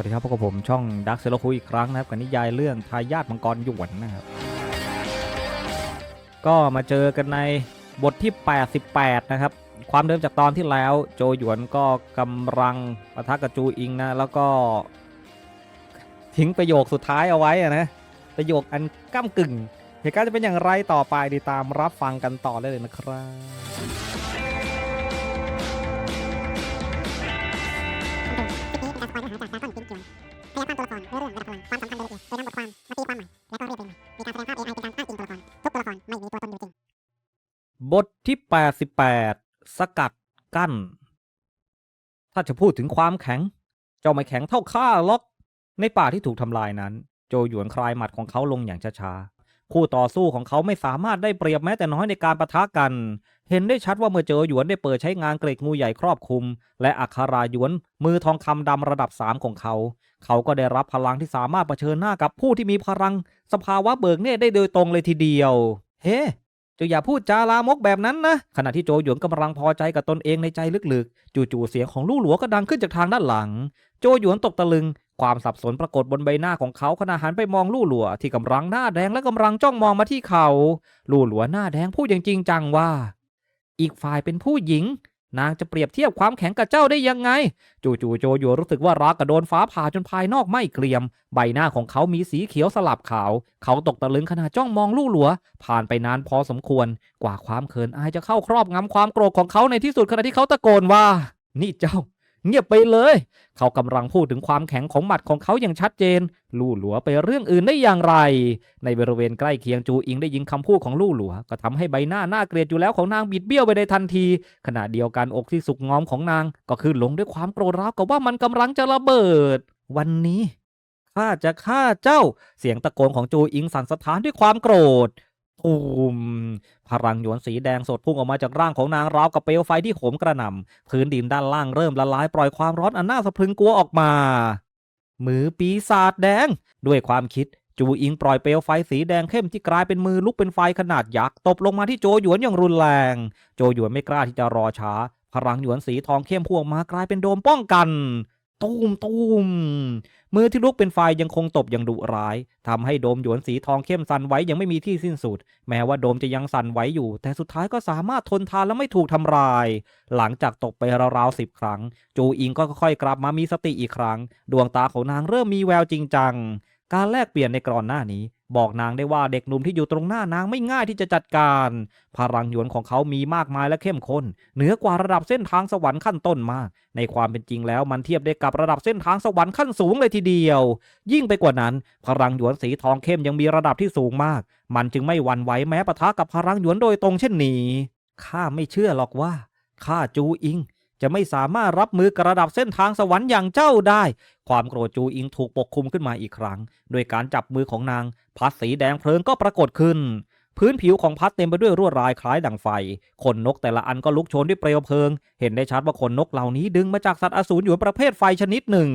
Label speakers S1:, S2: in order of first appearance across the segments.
S1: วัสดีครับพบกับผมช่องดักเซโลคุอีกครั้งนะครับกับนิยายเรื่องทายาทมังกรหยวนนะครับ ก็มาเจอกันในบทที่ 88 นะครับ ความเดิมจากตอนที่แล้วโจหยวนก็กำลังปะทะกับจูอิงนะ แล้วก็ทิ้งประโยคสุดท้ายเอาไว้นะ ประโยคอันก้ากึ่ง เหตุการณ์จะเป็นอย่างไรต่อไปติดตามรับฟังกันต่อได้เลยนะครับ
S2: ที่
S1: 88 สกัดกั้น ถ้าจะพูดถึงความแข็ง เจ้าไม่แข็งเท่าข้าล็อก ในป่าที่ถูกทำลายนั้น โจหยวนคลายหมัดของเขาลงอย่างช้าๆ คู่ต่อสู้ของเขาไม่สามารถได้เปรียบแม้แต่น้อยในการประทะกัน เห็นได้ชัดว่าเมื่อโจอหยวนได้เปิดใช้งานเกรกงูใหญ่ครอบคลุม และอัคราหยวนมือทองคำดำระดับ3ของเขา เขาก็ได้รับพลังที่สามารถเผชิญหน้ากับผู้ที่มีพลัง สภาวะเบิกเนตรได้โดยตรงเลยทีเดียว เฮ้ จ้าอย่าพูดจาลามกแบบนั้นนะ ขณะที่โจหยวนกำลังพอใจกับตนเองในใจลึกๆ จู่ๆเสียงของลู่หลัวก็ดังขึ้นจากทางด้านหลัง โจหยวนตกตะลึง ความสับสนปรากฏบนใบหน้าของเขาขณะหันไปมองลู่หลัวที่กำลังหน้าแดงและกำลังจ้องมองมาที่เขา ลู่หลัวหน้าแดงพูดอย่างจริงจังว่า อีกฝ่ายเป็นผู้หญิง นางจะเปรียบเทียบความแข็งกับเจ้าได้ยังไง จู่ๆโจโยรู้สึกว่ารักกระโดนฟ้าผ่าจนภายนอกไม่เกรียม ใบหน้าของเขามีสีเขียวสลับขาว เขาตกตะลึงขณะจ้องมองลู่หลัว ผ่านไปนานพอสมควร กว่าความเขินอายจะเข้าครอบงำความโกรธของเขาในที่สุดขณะที่เขาตะโกนว่า นี่เจ้า เงียบไปเลย เขากำลังพูดถึงความแข็งของหมัดของเขาอย่างชัดเจน ลู่หลัวไปเรื่องอื่นได้อย่างไร ในบริเวณใกล้เคียงจูอิงได้ยินคำพูดของลู่หลัว ก็ทำให้ใบหน้าหน่าเกลียดอยู่แล้วของนางบิดเบี้ยวไปในทันที ขณะเดียวกันอกที่สุกงอมของนาง ก็คือหลงด้วยความโกรธร้าวกับว่ามันกำลังจะระเบิด วันนี้ข้าจะฆ่าเจ้า เสียงตะโกนของจูอิงสั่นสะท้านด้วยความโกรธ ตูมพลังหยวนสีแดงสดพุ่งออกมาจากร่างของนางราวกับเปลวไฟที่โหมกระหน่ำพื้นดินด้านล่างเริ่มละลายปล่อยความร้อนอันน่าสะพรึงกลัวออกมา มือปีศาจแดง ด้วยความคิดจูอิงปล่อยเปลวไฟสีแดงเข้มที่กลายเป็นมือลุกเป็นไฟขนาดยักษ์ตบลงมาที่โจหยวนอย่างรุนแรง โจหยวนไม่กล้าที่จะรอช้า พลังหยวนสีทองเข้มพวงมากลายเป็นโดมป้องกัน ตูมตูมมือที่ลุกเป็นไฟยังคงตบอย่างดุร้ายทำให้โดมหยวนสีทองเข้มสั่นไหวยังไม่มีที่สิ้นสุด แม้ว่าโดมจะยังสั่นไหวอยู่ แต่สุดท้ายก็สามารถทนทานและไม่ถูกทำลาย หลังจากตกไปราวๆสิบครั้ง จูอิงก็ค่อยๆกลับมามีสติอีกครั้ง ดวงตาของนางเริ่มมีแววจริงจัง การแลกเปลี่ยนในกรอนหน้านี้ บอกนางได้ว่าเด็กหนุ่มที่อยู่ตรงหน้านางไม่ง่ายที่จะจัดการ พลังหยวนของเขามีมากมายและเข้มข้น เหนือกว่าระดับเส้นทางสวรรค์ขั้นต้นมาก ในความเป็นจริงแล้วมันเทียบได้กับระดับเส้นทางสวรรค์ขั้นสูงเลยทีเดียว ยิ่งไปกว่านั้น พลังหยวนสีทองเข้มยังมีระดับที่สูงมาก มันจึงไม่หวั่นไหวแม้ปะทะกับพลังหยวนโดยตรงเช่นนี้ข้าไม่เชื่อหรอกว่าข้าจูอิง จะไม่สามารถรับมือกระดับเส้นทางสวรรค์อย่างเจ้าได้ ความโกรธจูอิงถูกปกคลุมขึ้นมาอีกครั้ง โดยการจับมือของนางพัดสีแดงเพลิงก็ปรากฏขึ้น พื้นผิวของพัดเต็มไปด้วยลวดลายคล้ายดังไฟขนนกแต่ละอันก็ลุกโชนด้วยเปลวเพลิง เห็นได้ชัดว่าขนนกเหล่านี้ดึงมาจากสัตว์อสูรอยู่ประเภทไฟชนิดหนึ่ง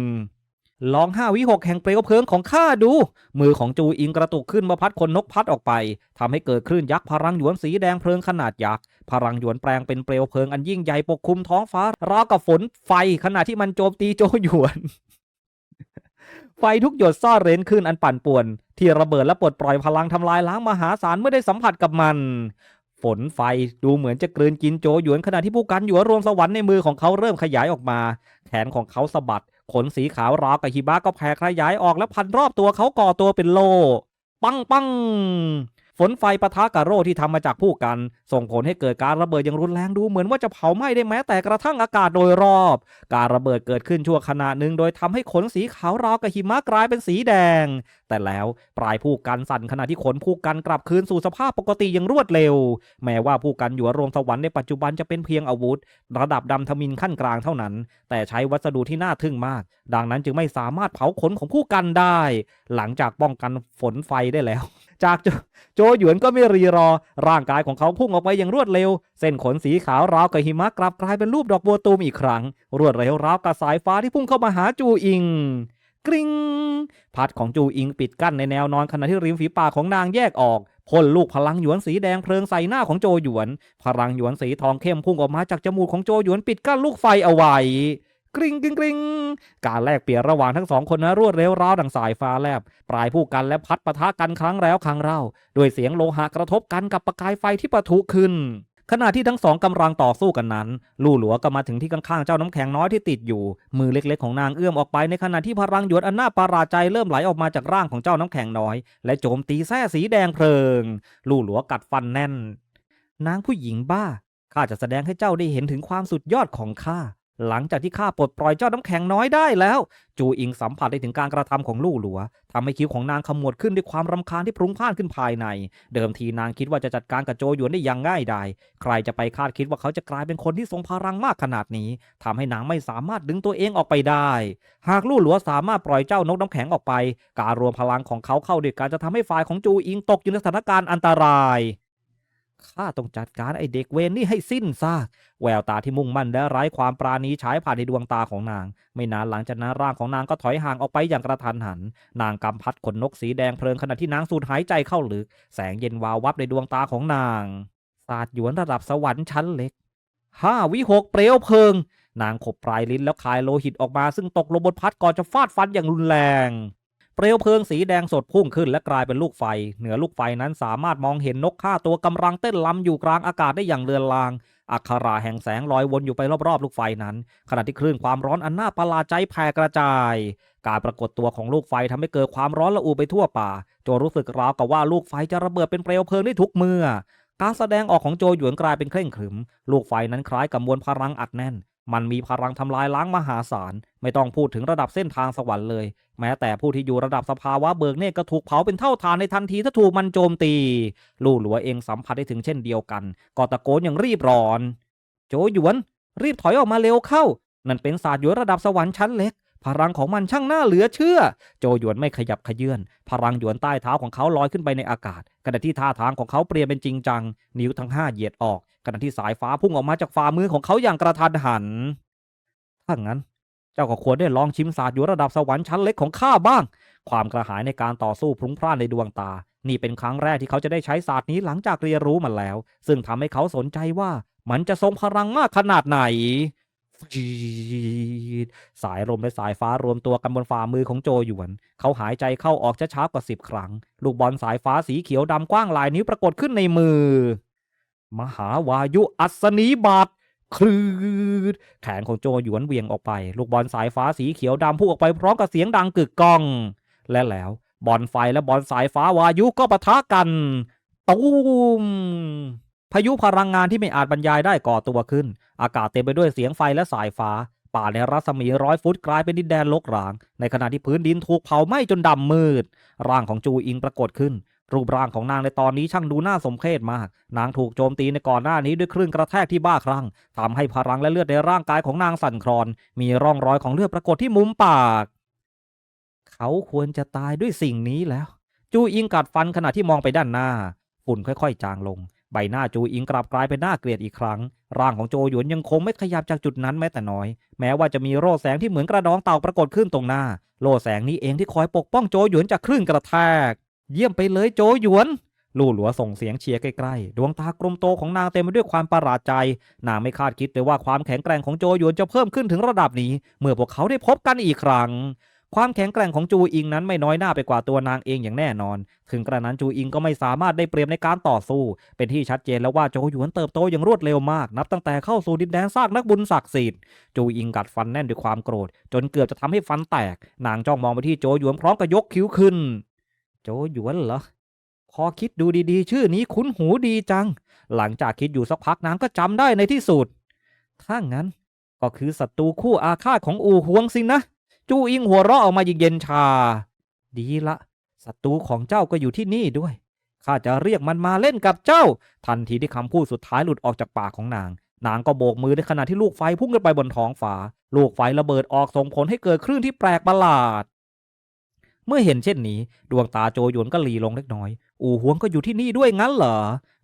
S1: ลองห้าวิหกแห่งเปลวเพลิงของข้าดู มือของจูอิงกระตุกขึ้นมาพัดขนนกพัดออกไปทำให้เกิดคลื่นยักษ์พลังหยวนสีแดงเพลิงขนาดยักษ์ พลังหยวนแปลงเป็นเปลวเพลิงอันยิ่งใหญ่ปกคลุมท้องฟ้าราวกับฝนไฟขณะที่มันโจมตีโจหยวน ไฟทุกหยดซ่อนเร้นขึ้นอันปั่นป่วน ที่ระเบิดและปลดปล่อยพลังทำลายล้างมหาศาลเมื่อได้สัมผัสกับมัน ฝนไฟดูเหมือนจะกลืนกินโจหยวนขณะที่ผู้กันหยวนรวมสวรรค์ในมือของเขาเริ่มขยายออกมา แขนของเขาสะบัดขนสีขาวราวกับหิมะก็แผ่ขยายออกและพันรอบตัวเขาก่อตัวเป็นโล ปังปัง ฝนไฟปะทะกับโร่ที่ทำมาจากผู้กัน ส่งผลให้เกิดการระเบิดอย่างรุนแรงดูเหมือนว่าจะเผาไหม้ได้แม้แต่กระทั่งอากาศโดยรอบ การระเบิดเกิดขึ้นชั่วขณะหนึ่งโดยทำให้ขนสีขาวราวกับหิมะกลายเป็นสีแดง แต่แล้วปลายผู้กันสั่นขณะที่ขนผู้กันกลับคืนสู่สภาพปกติอย่างรวดเร็ว แม้ว่าผู้กันอยู่รวมสวรรค์ในปัจจุบันจะเป็นเพียงอาวุธ ระดับดำทมินขั้นกลางเท่านั้น แต่ใช้วัสดุที่น่าทึ่งมาก ดังนั้นจึงไม่สามารถเผาขนของผู้กันได้ หลังจากป้องกันฝนไฟได้แล้วจากโจหยวนก็ไม่รีรอ ร่างกายของเขาพุ่งออกไปอย่างรวดเร็ว เส้นขนสีขาวราวกับหิมะกลับกลายเป็นรูปดอกบัวตูมอีกครั้ง รวดเร็วราวกับสายฟ้าที่พุ่งเข้ามาหาจูอิงกริงพัดของจูอิงปิดกั้นในแนวนอนขณะที่ริมฝีปากของนางแยกออกพ่นลูกพลังหยวนสีแดงเพลิงใส่หน้าของโจหยวน พลังหยวนสีทองเข้มพุ่งออกมาจากจมูกของโจหยวนปิดกั้นลูกไฟเอาไว้ กริงกริงกริงการแลกเปลี่ยนระหว่างทั้งสองคนนะรวดเร็วร้าวดังสายฟ้าแลบ ปลายผู้กันและพัดปะทะกันครั้งแล้วครั้งเล่าด้วยเสียงโลหะกระทบกันกับประกายไฟที่ปะทุขึ้นขณะที่ทั้งสองกำลังต่อสู้กันนั้น ลู่หลัวก็มาถึงที่ข้างๆเจ้าน้ำแข็งน้อยที่ติดอยู่ มือเล็กๆของนางเอื้อมออกไปในขณะที่พลังหยวนอันน่าประหลาดใจเริ่มไหลออกมาจากร่างของเจ้าน้ำแข็งน้อย และโจมตีแส้สีแดงเพลิง ลู่หลัวกัดฟันแน่น นางผู้หญิงบ้าข้าจะแสดงให้เจ้าได้เห็นถึงความสุดยอดของข้า หลังจากที่ข้าปลดปล่อยเจ้าน้ำแข็งน้อยได้แล้ว จูอิงสัมผัสได้ถึงการกระทำของลู่หลัวทำให้คิ้วของนางขมวดขึ้นด้วยความรำคาญที่พรุงพล่านขึ้นภายใน เดิมทีนางคิดว่าจะจัดการกับโจหยวนได้อย่างง่ายดายใครจะไปคาดคิดว่าเขาจะกลายเป็นคนที่ทรงพลังมากขนาดนี้ทำให้นางไม่สามารถดึงตัวเองออกไปได้ หากลู่หลัวสามารถปล่อยเจ้านกน้ำแข็งออกไป การรวมพลังของเขาเข้าด้วยกันจะทำให้ฝ่ายของจูอิงตกอยู่ในสถานการณ์อันตราย ข้าต้องจัดการไอเด็กเวนนี่ให้สิ้นซาก แววตาที่มุ่งมั่นและไร้ความปราณีฉายผ่านในดวงตาของนาง ไม่นานหลังจากนั้นร่างของนางก็ถอยห่างออกไปอย่างกระทันหัน นางกำพัดขนนกสีแดงเพลิงขณะที่นางสูดหายใจเข้าลึก แสงเย็นวาววับในดวงตาของนาง ศาสตร์หยวนระดับสวรรค์ชั้นเล็กห้าวิหกเปลวเพลิง นางขบปลายลิ้นแล้วคายโลหิตออกมาซึ่งตกลงบนพัดก่อนจะฟาดฟันอย่างรุนแรง เปลวเพลิงสีแดงสดพุ่งขึ้นและกลายเป็นลูกไฟ เหนือลูกไฟนั้นสามารถมองเห็นนกฆ่าตัวกำลังเต้นลำอยู่กลางอากาศได้อย่างเลือนลาง อักขราแห่งแสงลอยวนอยู่ไปรอบๆ ลูกไฟนั้น ขณะที่คลื่นความร้อนอันน่าประหลาดใจแผ่กระจาย การปรากฏตัวของลูกไฟทำให้เกิดความร้อนระอุไปทั่วป่า โจรู้สึกราวกับว่าลูกไฟจะระเบิดเป็นเปลวเพลิงได้ทุกเมื่อการแสดงออกของโจหยวนกลายเป็นเคร่งขรึม ลูกไฟนั้นคล้ายกับมวลพลังอัดแน่น มันมีพลังทำลายล้างมหาศาล ไม่ต้องพูดถึงระดับเส้นทางสวรรค์เลย แม้แต่ผู้ที่อยู่ระดับสภาวะเบิกเนตก็ถูกเผาเป็นเท่าทานในทันทีถ้าถูกมันโจมตี ลู่หลัวเองสัมผัสได้ถึงเช่นเดียวกัน ก็ตะโกนอย่างรีบร้อน โจหยวน รีบถอยออกมาเร็วเข้า นั่นเป็นศาสตร์หยวนระดับสวรรค์ชั้นเล็ก พลังของมันช่างน่าเหลือเชื่อ โจหยวนไม่ขยับขยื่นพลังหยวนใต้เท้าของเขาลอยขึ้นไปในอากาศขณะที่ท่าทางของเขาเปลี่ยนเป็นจริงจัง นิ้วทั้งห้าเหยียดออกขณะที่สายฟ้าพุ่งออกมาจากฝ่ามือของเขาอย่างกระทันหันถ้างั้น เจ้าก็ควรได้ลองชิมศาสตร์อยู่ระดับสวรรค์ชั้นเล็กของข้าบ้าง ความกระหายในการต่อสู้พรุงพร่านในดวงตา นี่เป็นครั้งแรกที่เขาจะได้ใช้ศาสตร์นี้หลังจากเรียนรู้มันแล้ว ซึ่งทำให้เขาสนใจว่ามันจะทรงพลังมากขนาดไหน สายลมและสายฟ้ารวมตัวกันบนฝ่ามือของโจหยวน เขาหายใจเข้าออกช้าๆกว่าสิบครั้ง ลูกบอลสายฟ้าสีเขียวดำกว้างหลายนิ้วปรากฏขึ้นในมือ มหาวายุอัศนีบาทคลืดแขนของโจหยวนเวียงออกไป ลูกบอลสายฟ้าสีเขียวดำพุ่งออกไปพร้อมกับเสียงดังกึกก้อง และแล้วบอลไฟและบอลสายฟ้าวายุก็ปะทะกัน ตูม พายุพลังงานที่ไม่อาจบรรยายได้ก่อตัวขึ้น อากาศเต็มไปด้วยเสียงไฟและสายฟ้า ป่าในรัศมีร้อยฟุตกลายเป็นดินแดนลกร้าง ในขณะที่พื้นดินถูกเผาไหม้จนดำมืด ร่างของจูอิงปรากฏขึ้น รูปร่างของนางในตอนนี้ช่างดูน่าสมเพชมาก นางถูกโจมตีในก่อนหน้านี้ด้วยคลื่นกระแทกที่บ้าคลั่งทำให้พลังและเลือดในร่างกายของนางสั่นคลอน มีร่องรอยของเลือดปรากฏที่มุมปาก เขาควรจะตายด้วยสิ่งนี้แล้ว จูอิงกัดฟันขณะที่มองไปด้านหน้าฝุ่นค่อยๆ จางลง ใบหน้าจูอิงกลับกลายเป็นหน้าเกลียดอีกครั้ง ร่างของโจหยวนยังคงไม่ขยับจากจุดนั้นแม้แต่น้อย แม้ว่าจะมีโล่แสงที่เหมือนกระดองเต่าปรากฏขึ้นตรงหน้า โล่แสงนี้เองที่คอยปกป้องโจหยวนจากคลื่นกระแทก เยี่ยมไปเลยโจหยวนลู่หลัวส่งเสียงเชียร์ใกล้ๆ ดวงตากลมโตของนางเต็มไปด้วยความประหลาดใจ นางไม่คาดคิดเลยว่าความแข็งแกร่งของโจหยวนจะเพิ่มขึ้นถึงระดับนี้ เมื่อพวกเขาได้พบกันอีกครั้ง ความแข็งแกร่งของจูอิงนั้นไม่น้อยหน้าไปกว่าตัวนางเองอย่างแน่นอน ถึงกระนั้นจูอิงก็ไม่สามารถได้เปรียบในการต่อสู้ เป็นที่ชัดเจนแล้วว่าโจหยวนเติบโตอย่างรวดเร็วมาก นับตั้งแต่เข้าสู่ดินแดนซากนักบุญศักดิ์สิทธิ์จูอิงกัดฟันแน่นด้วยความโกรธ จนเกือบจะทำให้ฟันแตก นางจ้องมองไปที่โจหยวนพร้อมกับยกคิ้วขึ้น โจหยวนเหรอพอคิดดูดีๆ ชื่อนี้คุ้นหูดีจัง หลังจากคิดอยู่สักพักนางก็จำได้ในที่สุดถ้างั้นก็คือศัตรูคู่อาฆาตของอู่หวงสินะ จูอิงหัวเราะออกมาอย่างเย็นชา ดีละศัตรูของเจ้าก็อยู่ที่นี่ด้วยข้าจะเรียกมันมาเล่นกับเจ้า ทันทีที่คำพูดสุดท้ายหลุดออกจากปากของนาง นางก็โบกมือในขณะที่ลูกไฟพุ่งขึ้นไปบนท้องฟ้าลูกไฟระเบิดออกส่งผลให้เกิดคลื่นที่แปลกประหลาด เมื่อเห็นเช่นนี้ ดวงตาโจยวนก็หลีลงเล็กน้อย อู่หวงก็อยู่ที่นี่ด้วยงั้นเหรอ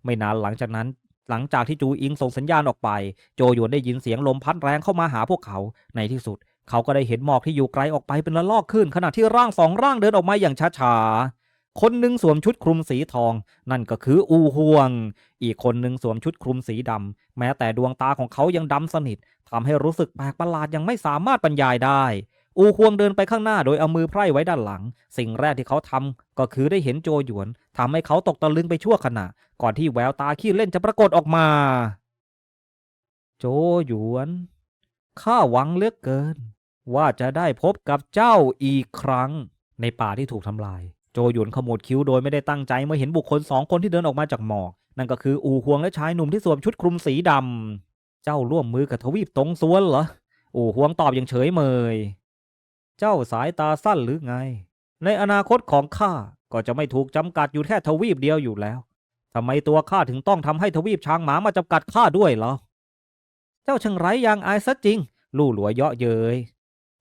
S1: ไม่นานหลังจากนั้น หลังจากที่จูอิงส่งสัญญาณออกไป โจยวนได้ยินเสียงลมพัดแรงเข้ามาหาพวกเขาในที่สุด เขาก็ได้เห็นหมอกที่อยู่ไกลออกไปเป็นละลอกขึ้น ขณะที่ร่างสองร่างเดินออกมาอย่างช้าๆ คนหนึ่งสวมชุดคลุมสีทอง นั่นก็คืออูห่วง อีกคนหนึ่งสวมชุดคลุมสีดำ แม้แต่ดวงตาของเขายังดำสนิททำให้รู้สึกแปลกประหลาดยังไม่สามารถบรรยายได้ อูห่วงเดินไปข้างหน้าโดยเอามือไพร่ไว้ด้านหลัง สิ่งแรกที่เขาทำก็คือได้เห็นโจหยวนทำให้เขาตกตะลึงไปชั่วขณะ ก่อนที่แววตาขี้เล่นจะปรากฏออกมา โจหยวนข้าหวังเลือกเกิน ว่าจะได้พบกับเจ้าอีกครั้ง ในป่าที่ถูกทำลาย โจหยวนขมวดคิ้วโดยไม่ได้ตั้งใจเมื่อเห็นบุคคลสองคนที่เดินออกมาจากหมอก นั่นก็คืออูห่วงและชายหนุ่มที่สวมชุดคลุมสีดำ เจ้าร่วมมือกับทวีปตรงสวนเหรอ อูห่วงตอบอย่างเฉยเมย เจ้าสายตาสั้นหรือไง ในอนาคตของข้าก็จะไม่ถูกจำกัดอยู่แค่ทวีปเดียวอยู่แล้วทำไมตัวข้าถึงต้องทำให้ทวีปช้างหมามาจำกัดข้าด้วยเหรอ เจ้าช่างไร้ยางอายซะจริง ลู่หลัวเยาะเย้ย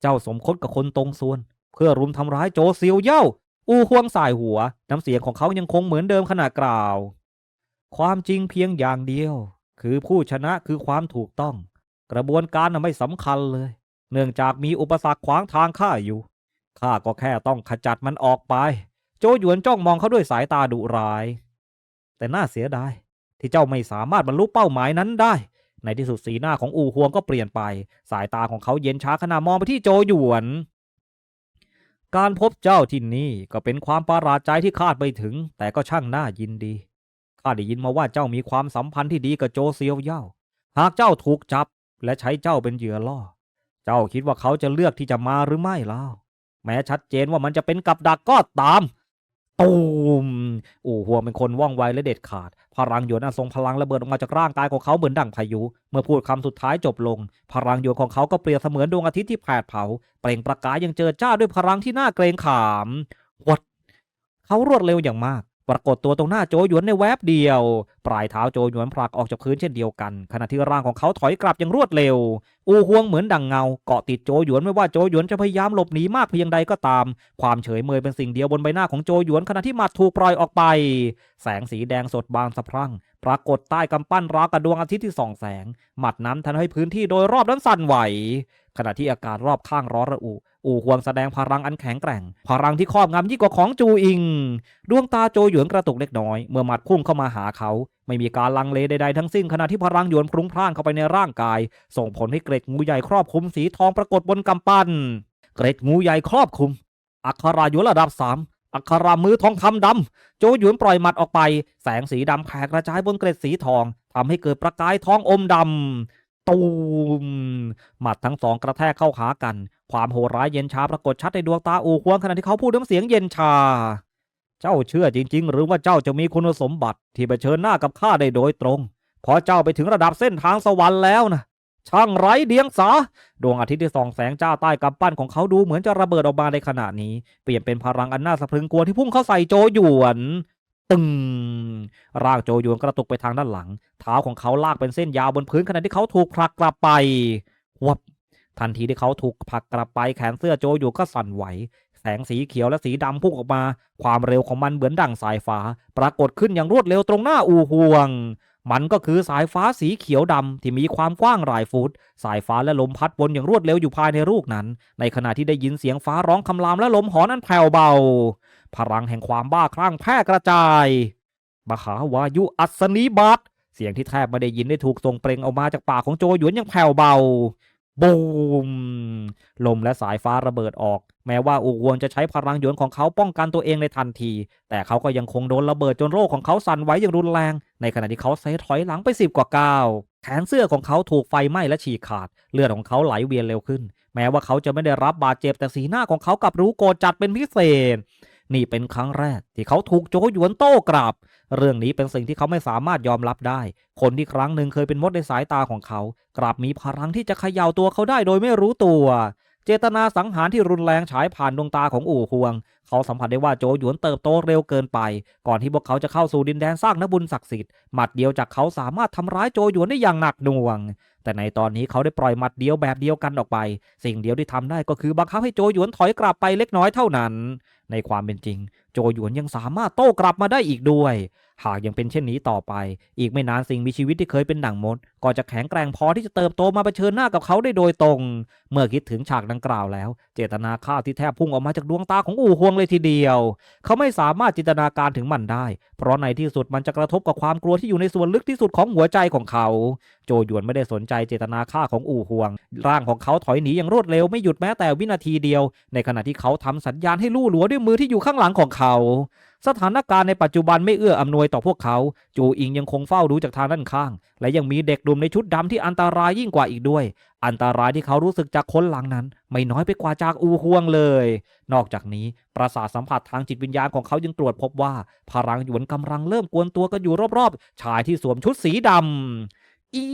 S1: เจ้าสมคบกับคนตรงส่วน เพื่อรุมทำร้ายโจเซียวเย่า อูห่วงสายหัว น้ำเสียงของเขายังคงเหมือนเดิมขณะกล่าว ความจริงเพียงอย่างเดียว คือผู้ชนะคือความถูกต้อง กระบวนการไม่สำคัญเลย เนื่องจากมีอุปสรรคขวางทางข้าอยู่ข้าก็แค่ต้องขจัดมันออกไป โจหยวนจ้องมองเขาด้วยสายตาดุร้าย แต่น่าเสียดายที่เจ้าไม่สามารถบรรลุเป้าหมายนั้นได้ ในที่สุดสีหน้าของอูฮวงก็เปลี่ยนไป สายตาของเขาเย็นช้าขณะมองไปที่โจหยวน การพบเจ้าที่นี่ก็เป็นความประหลาดใจที่คาดไม่ถึง แต่ก็ช่างน่ายินดีข้าได้ยินมาว่าเจ้ามีความสัมพันธ์ที่ดีกับโจเซียวเย่า หากเจ้าถูกจับและใช้เจ้าเป็นเหยื่อล่อ เจ้าคิดว่าเขาจะเลือกที่จะมาหรือไม่ล่ะแม้ชัดเจนว่ามันจะเป็นกับดักก็ตาม ตูมอู่หัวเป็นคนว่องไวและเด็ดขาด พลังโยนอันทรงพลังระเบิดออกมาจากร่างกายของเขาเหมือนดั่งพายุ เมื่อพูดคำสุดท้ายจบลง พลังโยนของเขาก็เปรียบเสมือนดวงอาทิตย์ที่แผดเผา เปล่งประกายยังเจอจ้าด้วยพลังที่น่าเกรงขามวัดเขารวดเร็วอย่างมากปรากฏตัวตรงหน้าโจหยวนในแวบเดียว ปลายเท้าโจหยวนผลักออกจากพื้นเช่นเดียวกัน ขณะที่ร่างของเขาถอยกลับอย่างรวดเร็วอูฮวงเหมือนดังเงาเกาะติดโจหยวนไม่ว่าโจหยวนจะพยายามหลบหนีมากเพียงใดก็ตาม ความเฉยเมยเป็นสิ่งเดียวบนใบหน้าของโจหยวนขณะที่หมัดถูกปล่อยออกไป แสงสีแดงสดบางสะพรั่ง ปรากฏใต้กำปั้นราวกับดวงอาทิตย์ที่ส่องแสง หมัดนั้นทำให้พื้นที่โดยรอบนั้นสั่นไหว ขณะที่อากาศรอบข้างร้อนระอุอู่ฮวงแสดงพลังอันแข็งแกร่ง พลังที่ครอบงำยิ่งกว่าของจูอิง ดวงตาโจหยวนกระตุกเล็กน้อย เมื่อหมัดพุ่งเข้ามาหาเขา ไม่มีการลังเลใดๆทั้งสิ้นขณะที่พลังหยวนพรุงพร่านเข้าไปในร่างกาย ส่งผลให้เกร็ดงูใหญ่ครอบคลุมสีทองปรากฏบนกำปั้น เกร็ดงูใหญ่ครอบคลุม อัครายุระดับสามอัครามือทองคำดำโจหยวนปล่อยหมัดออกไป แสงสีดำแผ่กระจายบนเกร็ดสีทองทำให้เกิดประกายทองอมดำตูม หมัดทั้งสองกระแทกเข้าหากัน ความโหดร้ายเย็นชาปรากฏชัดในดวงตาอูควงขณะที่เขาพูดน้ำเสียงเย็นชา เจ้าเชื่อจริง ๆ หรือว่าเจ้าจะมีคุณสมบัติที่ไปเผชิญหน้ากับข้าได้โดยตรง พอเจ้าไปถึงระดับเส้นทางสวรรค์แล้วนะ ช่างไร้เดียงสา ดวงอาทิตย์ที่ส่องแสงจ้าใต้กำปั้นของเขาดูเหมือนจะระเบิดออกมาในขณะนี้ เปลี่ยนเป็นพลังอันน่าสะพรึงกลัวที่พุ่งเข้าใส่โจหยวนตึงร่างโจหยวนกระตุกไปทางด้านหลัง เท้าของเขาลากเป็นเส้นยาวบนพื้นขณะที่เขาถูกผลักกลับไปวับทันทีที่เขาถูกผลักกลับไปแขนเสื้อโจหยวนก็สั่นไหว แสงสีเขียวและสีดำพุ่งออกมา ความเร็วของมันเหมือนดั่งสายฟ้า ปรากฏขึ้นอย่างรวดเร็วตรงหน้าอูห่วง มันก็คือสายฟ้าสีเขียวดำที่มีความกว้างหลายฟุต สายฟ้าและลมพัดวนอย่างรวดเร็วอยู่ภายในลูกนั้น ในขณะที่ได้ยินเสียงฟ้าร้องคำรามและลมหอนอันแผ่วเบา พลังแห่งความบ้าคลั่งแพร่กระจายมหาวายุอัศนีบัตเสียงที่แทบไม่ได้ยินได้ถูกส่งเปล่งออกมาจากปากของโจหยวนอย่างแผ่วเบา บูม ลมและสายฟ้าระเบิดออก แม้ว่าอูกวงจะใช้พลังหยวนของเขาป้องกันตัวเองในทันที แต่เขาก็ยังคงโดนระเบิดจนโรคของเขาสั่นไหวอย่างรุนแรง ในขณะที่เขาเซถอยหลังไปสิบกว่าก้าวแขนเสื้อของเขาถูกไฟไหม้และฉีกขาด เลือดของเขาไหลเวียนเร็วขึ้น แม้ว่าเขาจะไม่ได้รับบาดเจ็บแต่สีหน้าของเขากลับรู้โกรธจัดเป็นพิเศษ นี่เป็นครั้งแรกที่เขาถูกโจหยวนโต้กลับ เรื่องนี้เป็นสิ่งที่เขาไม่สามารถยอมรับได้ คนที่ครั้งหนึ่งเคยเป็นมดในสายตาของเขา กลับมีพลังที่จะเขย่าตัวเขาได้โดยไม่รู้ตัว เจตนาสังหารที่รุนแรงฉายผ่านดวงตาของอู่ฮวง เขาสัมผัสได้ว่าโจหยวนเติบโตเร็วเกินไป ก่อนที่พวกเขาจะเข้าสู่ดินแดนสร้างนบุญศักดิ์สิทธิ์หมัดเดียวจากเขาสามารถทำร้ายโจหยวนได้อย่างหนักหน่วง แต่ในตอนนี้เขาได้ปล่อยหมัดเดียวแบบเดียวกันออกไป สิ่งเดียวที่ทำได้ก็คือบังคับให้โจหยวนถอยกลับไปเล็กน้อยเท่านั้น ในความเป็นจริง โจหยวนยังสามารถโต้กลับมาได้อีกด้วย หากยังเป็นเช่นนี้ต่อไป อีกไม่นานสิ่งมีชีวิตที่เคยเป็นดั่งมด ก็จะแข็งแกร่งพอที่จะเติบโตมาเผชิญหน้ากับเขาได้โดยตรง เมื่อคิดถึงฉากดังกล่าวแล้ว เจตนาฆ่าที่แทบพุ่งออกมาจากดวงตาของอู่ฮวงเลยทีเดียว เขาไม่สามารถจินตนาการถึงมันได้ เพราะในที่สุดมันจะกระทบกับความกลัวที่อยู่ในส่วนลึกที่สุดของหัวใจของเขา โจหยวนไม่ได้สนใจใจเจตนาฆ่าของอู่ฮวง ร่างของเขาถอยหนีอย่างรวดเร็วไม่หยุดแม้แต่วินาทีเดียว ในขณะที่เขาทำสัญญาณให้ลู่หลัวด้วยมือที่อยู่ข้างหลังของเขา สถานการณ์ในปัจจุบันไม่เอื้ออำนวยต่อพวกเขา จูอิงยังคงเฝ้าดูจากทางด้านข้าง และยังมีเด็กหนุ่มในชุดดำที่อันตรายยิ่งกว่าอีกด้วย อันตรายที่เขารู้สึกจากคนหลังนั้น ไม่น้อยไปกว่าจากอูฮวงเลย นอกจากนี้ประสาทสัมผัสทางจิตวิญญาณของเขายังตรวจพบว่าพลังหยวนกำลังเริ่มกวนตัวกันอยู่รอบๆชายที่สวมชุดสีดำ อี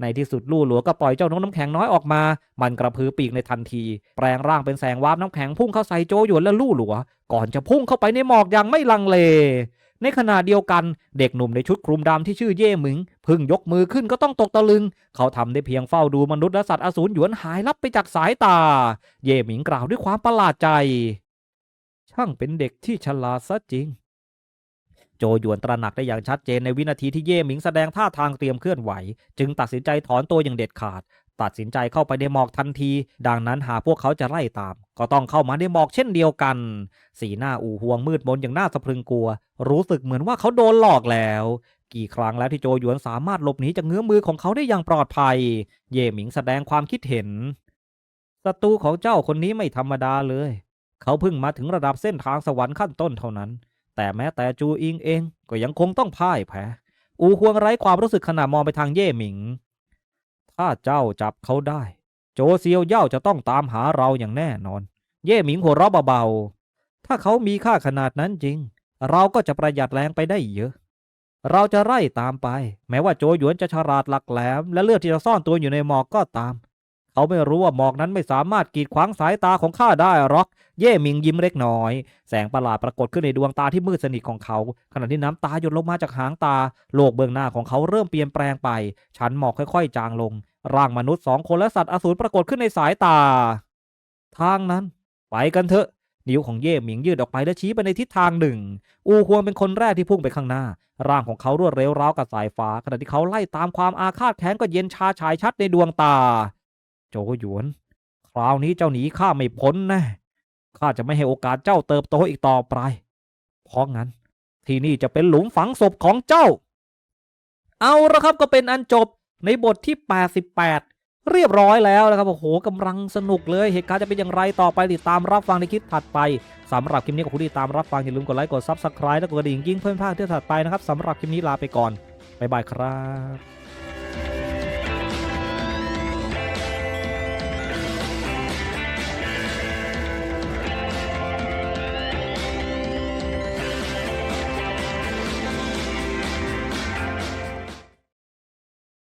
S1: ในที่สุดลู่หลัวก็ปล่อยเจ้านกน้ำแข็งน้อยออกมา มันกระพือปีกในทันที แปลงร่างเป็นแสงวาบน้ำแข็งพุ่งเข้าใส่โจหยวนและลู่หลัว ก่อนจะพุ่งเข้าไปในหมอกอย่างไม่ลังเล ในขณะเดียวกันเด็กหนุ่มในชุดคลุมดำที่ชื่อเย่หมิงพึ่งยกมือขึ้นก็ต้องตกตะลึง เขาทำได้เพียงเฝ้าดูมนุษย์และสัตว์อสูรหยวนหายลับไปจากสายตา เย่หมิงกล่าวด้วยความประหลาดใจ ช่างเป็นเด็กที่ฉลาดซะจริง โจหยวนตระหนักได้อย่างชัดเจนในวินาทีที่เย่หมิงแสดงท่าทางเตรียมเคลื่อนไหว จึงตัดสินใจถอนตัวอย่างเด็ดขาด ตัดสินใจเข้าไปในหมอกทันที ดังนั้นหากพวกเขาจะไล่ตาม ก็ต้องเข้ามาในหมอกเช่นเดียวกัน สีหน้าอู่ห่วงมืดมนอย่างน่าสะพรึงกลัว รู้สึกเหมือนว่าเขาโดนหลอกแล้วกี่ครั้งแล้วที่โจหยวนสามารถหลบหนีจากเงื้อมือของเขาได้อย่างปลอดภัย เย่หมิงแสดงความคิดเห็นศัตรูของเจ้าคนนี้ไม่ธรรมดาเลย เขาเพิ่งมาถึงระดับเส้นทางสวรรค์ขั้นต้นเท่านั้น แต่แม้แต่จูอิงเองก็ยังคงต้องพ่ายแพ้ อูฮวงไร้ความรู้สึกขณะมองไปทางเย่หมิง ถ้าเจ้าจับเขาได้ โจเซียวเย่าจะต้องตามหาเราอย่างแน่นอน เย่หมิงหัวเราะเบาๆ ถ้าเขามีค่าขนาดนั้นจริง เราก็จะประหยัดแรงไปได้เยอะ เราจะไล่ตามไป แม้ว่าโจหยวนจะฉลาดหลักแหลม และเลือกที่จะซ่อนตัวอยู่ในหมอกก็ตาม เขาไม่รู้ว่าหมอกนั้นไม่สามารถกีดขวางสายตาของข้าได้หรอก เย่หมิงยิ้มเล็กน้อย แสงประหลาดปรากฏขึ้นในดวงตาที่มืดสนิทของเขา ขณะที่น้ำตาหยดลงมาจากหางตา โลกเบื้องหน้าของเขาเริ่มเปลี่ยนแปลงไป ชั้นหมอกค่อยๆ จางลง ร่างมนุษย์สองคนและสัตว์อสูรปรากฏขึ้นในสายตา ทางนั้น ไปกันเถอะนิ้วของเย่หมิงยืดออกไปและชี้ไปในทิศทางหนึ่ง อูฮวงเป็นคนแรกที่พุ่งไปข้างหน้า ร่างของเขารวดเร็วราวกับสายฟ้า ขณะที่เขาไล่ตามความอาฆาตแค้นก็เย็นชาฉายชัดในดวงตา โจหยวน คราวนี้เจ้าหนีข้าไม่พ้นแน่ข้าจะไม่ให้โอกาสเจ้าเติบโตอีกต่อไป เพราะงั้น ที่นี่จะเป็นหลุมฝังศพของเจ้า เอาละครับก็เป็นอันจบในบทที่ 88 เรียบร้อยแล้วนะครับ โอ้โหกำลังสนุกเลย เหตุการณ์จะเป็นอย่างไรต่อไปติดตามรับฟังในคลิปถัดไปสำหรับคลิปนี้ขอบคุณที่ตามรับฟังอย่าลืมกดไลค์กดซับสไครต์และกดกระดิ่งยิ่งเพื่อนพลาดที่ถัดไปนะครับสำหรับคลิปนี้ลาไปก่อนบ๊ายบายครับ